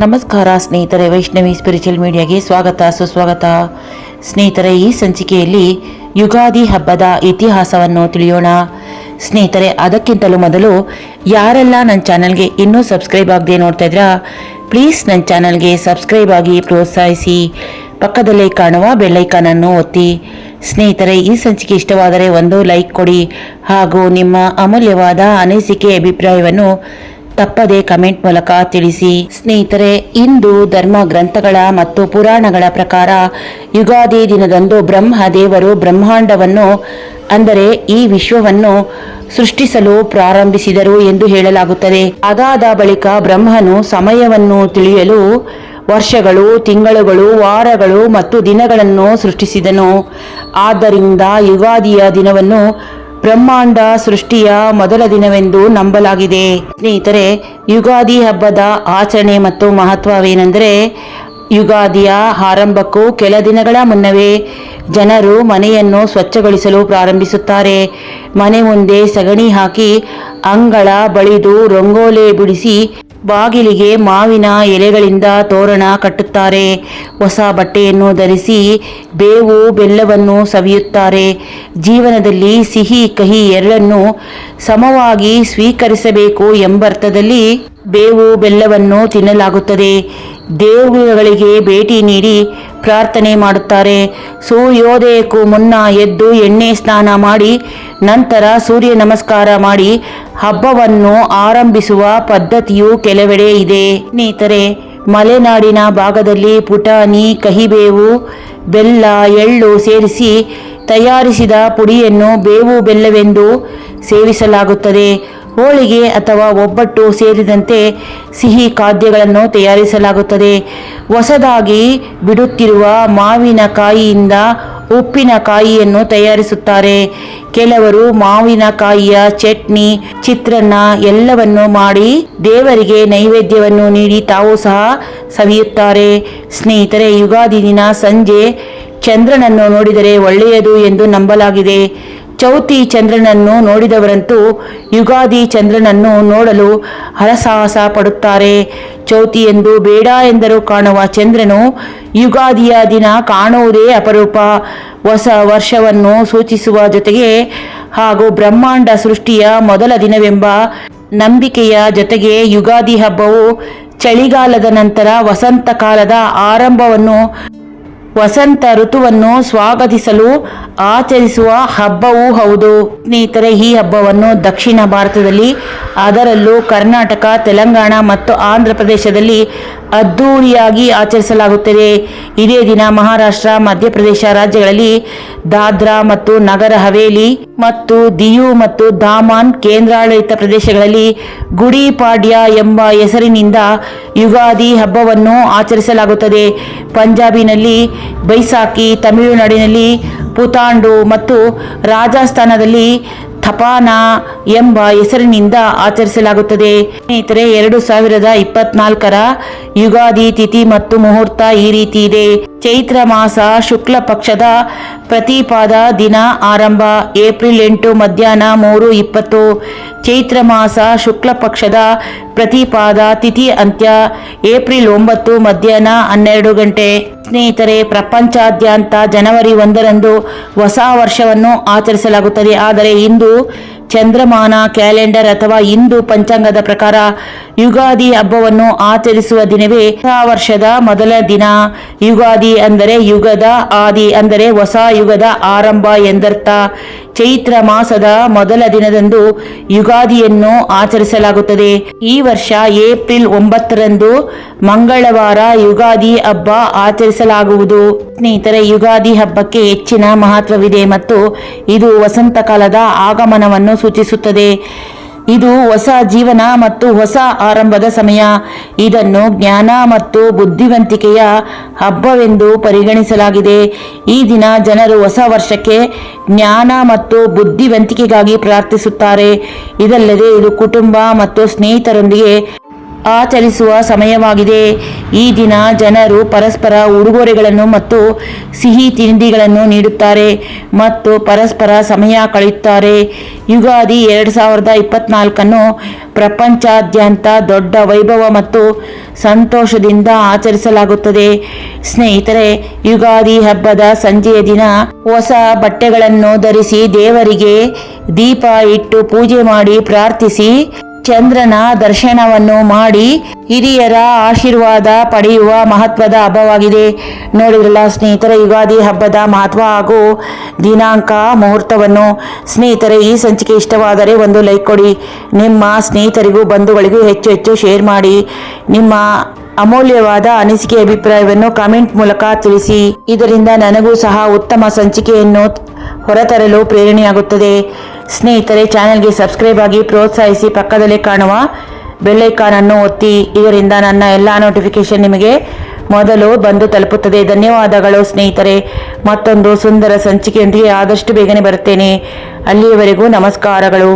ನಮಸ್ಕಾರ ಸ್ನೇಹಿತರೆ, ವೈಷ್ಣವಿ ಸ್ಪಿರಿಚುವಲ್ ಮೀಡಿಯಾಗೆ ಸ್ವಾಗತ, ಸುಸ್ವಾಗತ. ಸ್ನೇಹಿತರೆ, ಈ ಸಂಚಿಕೆಯಲ್ಲಿ ಯುಗಾದಿ ಹಬ್ಬದ ಇತಿಹಾಸವನ್ನು ತಿಳಿಯೋಣ. ಸ್ನೇಹಿತರೆ, ಅದಕ್ಕಿಂತಲೂ ಮೊದಲು ಯಾರೆಲ್ಲ ನನ್ನ ಚಾನಲ್ಗೆ ಇನ್ನೂ ಸಬ್ಸ್ಕ್ರೈಬ್ ಆಗದೆ ನೋಡ್ತಾ ಇದ್ರಾ ಪ್ಲೀಸ್ ನನ್ನ ಚಾನಲ್ಗೆ ಸಬ್ಸ್ಕ್ರೈಬ್ ಆಗಿ ಪ್ರೋತ್ಸಾಹಿಸಿ. ಪಕ್ಕದಲ್ಲೇ ಕಾಣುವ ಬೆಲ್ಲೈಕಾನನ್ನು ಒತ್ತಿ. ಸ್ನೇಹಿತರೆ, ಈ ಸಂಚಿಕೆ ಇಷ್ಟವಾದರೆ ಒಂದು ಲೈಕ್ ಕೊಡಿ ಹಾಗೂ ನಿಮ್ಮ ಅಮೂಲ್ಯವಾದ ಅನಿಸಿಕೆ, ಅಭಿಪ್ರಾಯವನ್ನು ತಪ್ಪದೆ ಕಮೆಂಟ್ ಮೂಲಕ ತಿಳಿಸಿ. ಸ್ನೇಹಿತರೆ ಇಂದು ಧರ್ಮ ಗ್ರಂಥಗಳ ಮತ್ತು ಪುರಾಣಗಳ ಪ್ರಕಾರ ಯುಗಾದಿ ದಿನದಂದು ಬ್ರಹ್ಮ ದೇವರು ಬ್ರಹ್ಮಾಂಡವನ್ನು, ಅಂದರೆ ಈ ವಿಶ್ವವನ್ನು ಸೃಷ್ಟಿಸಲು ಪ್ರಾರಂಭಿಸಿದರು ಎಂದು ಹೇಳಲಾಗುತ್ತದೆ. ಅದಾದ ಬಳಿಕ ಬ್ರಹ್ಮನು ಸಮಯವನ್ನು ತಿಳಿಯಲು ವರ್ಷಗಳು, ತಿಂಗಳುಗಳು, ವಾರಗಳು ಮತ್ತು ದಿನಗಳನ್ನು ಸೃಷ್ಟಿಸಿದನು. ಆದ್ದರಿಂದ ಯುಗಾದಿಯ ದಿನವನ್ನು ಬ್ರಹ್ಮಾಂಡ ಸೃಷ್ಟಿಯ ಮೊದಲ ದಿನವೆಂದು ನಂಬಲಾಗಿದೆ. ಸ್ನೇಹಿತರೆ, ಯುಗಾದಿ ಹಬ್ಬದ ಆಚರಣೆ ಮತ್ತು ಮಹತ್ವವೇನೆಂದರೆ, ಯುಗಾದಿಯ ಆರಂಭಕ್ಕೂ ಕೆಲ ದಿನಗಳ ಮುನ್ನವೇ ಜನರು ಮನೆಯನ್ನು ಸ್ವಚ್ಛಗೊಳಿಸಲು ಪ್ರಾರಂಭಿಸುತ್ತಾರೆ. ಮನೆ ಮುಂದೆ ಸಗಣಿ ಹಾಕಿ ಅಂಗಳ ಬಳಿದು ರಂಗೋಲೆ ಬಿಡಿಸಿ ಬಾಗಿಲಿಗೆ ಮಾವಿನ ಎಲೆಗಳಿಂದ ತೋರಣ ಕಟ್ಟುತ್ತಾರೆ. ಹೊಸ ಬಟ್ಟೆಯನ್ನು ಧರಿಸಿ ಬೇವು ಬೆಲ್ಲವನ್ನು ಸವಿಯುತ್ತಾರೆ. ಜೀವನದಲ್ಲಿ ಸಿಹಿ ಕಹಿ ಎರಡನ್ನು ಸಮವಾಗಿ ಸ್ವೀಕರಿಸಬೇಕು ಎಂಬರ್ಥದಲ್ಲಿ ಬೇವು ಬೆಲ್ಲವನ್ನು ತಿನ್ನಲಾಗುತ್ತದೆ. ದೇವುಗಳಿಗೆ ಭೇಟಿ ನೀಡಿ ಪ್ರಾರ್ಥನೆ ಮಾಡುತ್ತಾರೆ. ಸೂರ್ಯೋದಯಕ್ಕೂ ಮುನ್ನ ಎದ್ದು ಎಣ್ಣೆ ಸ್ನಾನ ಮಾಡಿ, ನಂತರ ಸೂರ್ಯ ನಮಸ್ಕಾರ ಮಾಡಿ, ಹಬ್ಬವನ್ನು ಆರಂಭಿಸುವ ಪದ್ಧತಿಯು ಕೆಲವೆಡೆ ಇದೆ. ಸ್ನೇಹಿತರೆ, ಮಲೆನಾಡಿನ ಭಾಗದಲ್ಲಿ ಪುಟಾಣಿ ಕಹಿಬೇವು, ಬೆಲ್ಲ, ಎಳ್ಳು ಸೇರಿಸಿ ತಯಾರಿಸಿದ ಪುಡಿಯನ್ನು ಬೇವು, ಬೆಲ್ಲವೆಂದು ಸೇವಿಸಲಾಗುತ್ತದೆ. ಹೋಳಿಗೆ ಅಥವಾ ಒಬ್ಬಟ್ಟು ಸೇರಿದಂತೆ ಸಿಹಿ ಖಾದ್ಯಗಳನ್ನು ತಯಾರಿಸಲಾಗುತ್ತದೆ. ಹೊಸದಾಗಿ ಬಿಡುತ್ತಿರುವ ಮಾವಿನಕಾಯಿಯಿಂದ ಉಪ್ಪಿನಕಾಯಿಯನ್ನು ತಯಾರಿಸುತ್ತಾರೆ. ಕೆಲವರು ಮಾವಿನಕಾಯಿಯ ಚಟ್ನಿ, ಚಿತ್ರಾನ್ನ ಎಲ್ಲವನ್ನು ಮಾಡಿ ದೇವರಿಗೆ ನೈವೇದ್ಯವನ್ನು ನೀಡಿ ತಾವು ಸಹ ಸವಿಯುತ್ತಾರೆ. ಸ್ನೇಹಿತರೆ, ಯುಗಾದಿ ದಿನ ಸಂಜೆ ಚಂದ್ರನನ್ನು ನೋಡಿದರೆ ಒಳ್ಳೆಯದು ಎಂದು ನಂಬಲಾಗಿದೆ. ಚೌತಿ ಚಂದ್ರನನ್ನು ನೋಡಿದವರಂತೂ ಯುಗಾದಿ ಚಂದ್ರನನ್ನು ನೋಡಲು ಹರಸಾಹಸ ಪಡುತ್ತಾರೆ. ಚೌತಿ ಎಂದು ಬೇಡ ಎಂದರೂ ಕಾಣುವ ಚಂದ್ರನು ಯುಗಾದಿಯ ದಿನ ಕಾಣುವುದೇ ಅಪರೂಪ. ಹೊಸ ವರ್ಷವನ್ನು ಸೂಚಿಸುವ ಜೊತೆಗೆ ಹಾಗೂ ಬ್ರಹ್ಮಾಂಡ ಸೃಷ್ಟಿಯ ಮೊದಲ ದಿನವೆಂಬ ನಂಬಿಕೆಯ ಜೊತೆಗೆ ಯುಗಾದಿ ಹಬ್ಬವು ಚಳಿಗಾಲದ ನಂತರ ವಸಂತ ಕಾಲದ ಆರಂಭವನ್ನು ವಸಂತ ಋತುವನ್ನು ಸ್ವಾಗತಿಸಲು ಆಚರಿಸುವ ಹಬ್ಬವೂ ಹೌದು. ಸ್ನೇಹಿತರೆ, ಈ ಹಬ್ಬವನ್ನು ದಕ್ಷಿಣ ಭಾರತದಲ್ಲಿ, ಅದರಲ್ಲೂ ಕರ್ನಾಟಕ, ತೆಲಂಗಾಣ ಮತ್ತು ಆಂಧ್ರ ಪ್ರದೇಶದಲ್ಲಿ ಅದ್ಧೂರಿಯಾಗಿ ಆಚರಿಸಲಾಗುತ್ತದೆ. ಇದೇ ದಿನ ಮಹಾರಾಷ್ಟ್ರ, ಮಧ್ಯಪ್ರದೇಶ ರಾಜ್ಯಗಳಲ್ಲಿ ದಾದ್ರಾ ಮತ್ತು ನಗರ ಹವೇಲಿ ಮತ್ತು ದಿಯು ಮತ್ತು ದಾಮಾನ್ ಕೇಂದ್ರಾಡಳಿತ ಪ್ರದೇಶಗಳಲ್ಲಿ ಗುಡಿ ಪಾಡ್ಯ ಎಂಬ ಹೆಸರಿನಿಂದ ಯುಗಾದಿ ಹಬ್ಬವನ್ನು ಆಚರಿಸಲಾಗುತ್ತದೆ. ಪಂಜಾಬಿನಲ್ಲಿ ಬೈಸಾಖಿ ತಮಿಳುನಾಡಿನಲ್ಲಿ ಪುತಾಂಡು ಮತ್ತು ರಾಜಸ್ಥಾನದಲ್ಲಿ ಥಪಾನಾ ಎಂಬ ಹೆಸರಿನಿಂದ ಆಚರಿಸಲಾಗುತ್ತದೆ. ಸ್ನೇಹಿತರೆ, ಎರಡು ಸಾವಿರದ ಇಪ್ಪತ್ನಾಲ್ಕರ ಯುಗಾದಿ ತಿಥಿ ಮತ್ತು ಮುಹೂರ್ತ ಈ ರೀತಿ ಇದೆ. ಚೈತ್ರ ಮಾಸ ಶುಕ್ಲ ಪಕ್ಷದ ಪ್ರತಿಪಾದ ದಿನ ಆರಂಭ. ಏಪ್ರಿಲ್ ಎಂಟು ಮಧ್ಯಾಹ್ನ ಮೂರು ಇಪ್ಪತ್ತು. ಚೈತ್ರ ಮಾಸ ಶುಕ್ಲ ಪಕ್ಷದ ಪ್ರತಿಪಾದ ತಿಥಿ ಅಂತ್ಯ. ಏಪ್ರಿಲ್ ಒಂಬತ್ತು ಮಧ್ಯಾಹ್ನ ಹನ್ನೆರಡು ಗಂಟೆ. ಸ್ನೇಹಿತರೆ, ಪ್ರಪಂಚಾದ್ಯಂತ ಜನವರಿ ಒಂದರಂದು ಹೊಸ ವರ್ಷವನ್ನು ಆಚರಿಸಲಾಗುತ್ತದೆ. ಆದರೆ ಇಂದು ಚಂದ್ರಮಾನ ಕ್ಯಾಲೆಂಡರ್ ಅಥವಾ ಹಿಂದೂ ಪಂಚಾಂಗದ ಪ್ರಕಾರ ಯುಗಾದಿ ಹಬ್ಬವನ್ನು ಆಚರಿಸುವ ದಿನವೇ ಹೊಸ ವರ್ಷದ ಮೊದಲ ದಿನ. ಯುಗಾದಿ ಅಂದರೆ ಯುಗದ ಆದಿ ಅಂದರೆ ಹೊಸ ಯುಗದ ಆರಂಭ ಎಂದರ್ಥ. ಚೈತ್ರ ಮಾಸದ ಮೊದಲ ದಿನದಂದು ಯುಗಾದಿಯನ್ನು ಆಚರಿಸಲಾಗುತ್ತದೆ. ಈ ವರ್ಷ ಏಪ್ರಿಲ್ ಒಂಬತ್ತರಂದು ಮಂಗಳವಾರ ಯುಗಾದಿ ಹಬ್ಬ ಆಚರಿಸಲಾಗುವುದು. ಸ್ನೇಹಿತರೆ, ಯುಗಾದಿ ಹಬ್ಬಕ್ಕೆ ಹೆಚ್ಚಿನ ಮಹತ್ವವಿದೆ ಮತ್ತು ಇದು ವಸಂತ ಕಾಲದ ಆಗಮನವನ್ನು ಸೂಚಿಸುತ್ತದೆ. ಇದು ಹೊಸ ಜೀವನ ಮತ್ತು ಹೊಸ ಆರಂಭದ ಸಮಯ. ಇದನ್ನು ಜ್ಞಾನ ಮತ್ತು ಬುದ್ಧಿವಂತಿಕೆಯ ಹಬ್ಬವೆಂದು ಪರಿಗಣಿಸಲಾಗಿದೆ. ಈ ದಿನ ಜನರು ಹೊಸ ವರ್ಷಕ್ಕೆ ಜ್ಞಾನ ಮತ್ತು ಬುದ್ಧಿವಂತಿಕೆಗಾಗಿ ಪ್ರಾರ್ಥಿಸುತ್ತಾರೆ. ಇದಲ್ಲದೆ ಇದು ಕುಟುಂಬ ಮತ್ತು ಸ್ನೇಹಿತರೊಂದಿಗೆ ಆಚರಿಸುವ ಸಮಯವಾಗಿದೆ. ಈ ದಿನ ಜನರು ಪರಸ್ಪರ ಉಡುಗೊರೆಗಳನ್ನು ಮತ್ತು ಸಿಹಿ ತಿಂಡಿಗಳನ್ನು ನೀಡುತ್ತಾರೆ ಮತ್ತು ಪರಸ್ಪರ ಸಮಯ ಕಳೆಯುತ್ತಾರೆ. ಯುಗಾದಿ ಎರಡು ಸಾವಿರದ ಇಪ್ಪತ್ನಾಲ್ಕನ್ನು ಪ್ರಪಂಚಾದ್ಯಂತ ದೊಡ್ಡ ವೈಭವ ಮತ್ತು ಸಂತೋಷದಿಂದ ಆಚರಿಸಲಾಗುತ್ತದೆ. ಸ್ನೇಹಿತರೆ, ಯುಗಾದಿ ಹಬ್ಬದ ಸಂಜೆಯ ದಿನ ಹೊಸ ಬಟ್ಟೆಗಳನ್ನು ಧರಿಸಿ ದೇವರಿಗೆ ದೀಪ ಇಟ್ಟು ಪೂಜೆ ಮಾಡಿ ಪ್ರಾರ್ಥಿಸಿ. ಚಂದ್ರನ ದರ್ಶನವನ್ನು ಮಾಡಿ ಹಿರಿಯರ ಆಶೀರ್ವಾದ ಪಡೆಯುವ ಮಹತ್ವದ ಹಬ್ಬವಾಗಿದೆ. ನೋಡಿದ್ರಲ್ಲ ಸ್ನೇಹಿತರೆ, ಯುಗಾದಿ ಹಬ್ಬದ ಮಹತ್ವ ಹಾಗೂ ದಿನಾಂಕ ಮುಹೂರ್ತವನ್ನು. ಸ್ನೇಹಿತರೆ, ಈ ಸಂಚಿಕೆ ಇಷ್ಟವಾದರೆ ಒಂದು ಲೈಕ್ ಕೊಡಿ. ನಿಮ್ಮ ಸ್ನೇಹಿತರಿಗೂ, ಬಂಧುಗಳಿಗೂ ಹೆಚ್ಚು ಹೆಚ್ಚು ಶೇರ್ ಮಾಡಿ. ನಿಮ್ಮ ಅಮೂಲ್ಯವಾದ ಅನಿಸಿಕೆ ಅಭಿಪ್ರಾಯವನ್ನು ಕಾಮೆಂಟ್ ಮೂಲಕ ತಿಳಿಸಿ. ಇದರಿಂದ ನನಗೂ ಸಹ ಉತ್ತಮ ಸಂಚಿಕೆಯನ್ನು ಹೊರತರಲು ಪ್ರೇರಣೆಯಾಗುತ್ತದೆ. ಸ್ನೇಹಿತರೆ, ಚಾನೆಲ್ಗೆ ಸಬ್ಸ್ಕ್ರೈಬ್ ಆಗಿ ಪ್ರೋತ್ಸಾಹಿಸಿ ಪಕ್ಕದಲ್ಲಿ ಕಾಣುವ ಬೆಲ್ಲೈಕಾನ್ ಅನ್ನು ಒತ್ತಿ. ಇದರಿಂದ ನನ್ನ ಎಲ್ಲ ನೋಟಿಫಿಕೇಶನ್ ನಿಮಗೆ ಮೊದಲು ಬಂದು ತಲುಪುತ್ತದೆ. ಧನ್ಯವಾದಗಳು ಸ್ನೇಹಿತರೆ. ಮತ್ತೊಂದು ಸುಂದರ ಸಂಚಿಕೆಯೊಂದಿಗೆ ಆದಷ್ಟು ಬೇಗನೆ ಬರುತ್ತೇನೆ. ಅಲ್ಲಿಯವರೆಗೂ ನಮಸ್ಕಾರಗಳು.